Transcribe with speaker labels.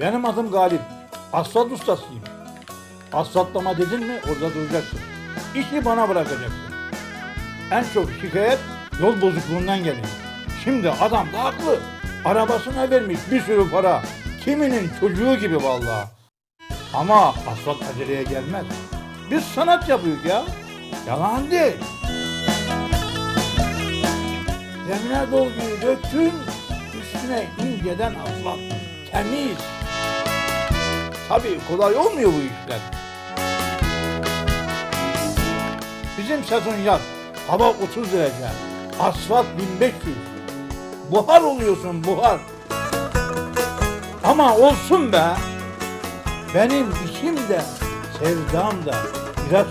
Speaker 1: Benim adım Galip. Asfalt ustasıyım. Asfaltlama dedin mi orada duracaksın. İşi bana bırakacaksın. En çok şikayet yol bozukluğundan geliyor. Şimdi adam da haklı. Arabasına vermiş bir sürü para. Kiminin çocuğu gibi vallahi. Ama asfalt aceleye gelmez. Biz sanat yapıyoruz ya. Yalan değil. Zemine dolguyu döktün, üstüne inceden asfalt. Temiz. Tabii kolay olmuyor bu işler. Bizim sezon yaz. Hava 30 derece. Asfalt 1500. Buhar oluyorsun buhar. Ama olsun be. Benim işim de sevdam da biraz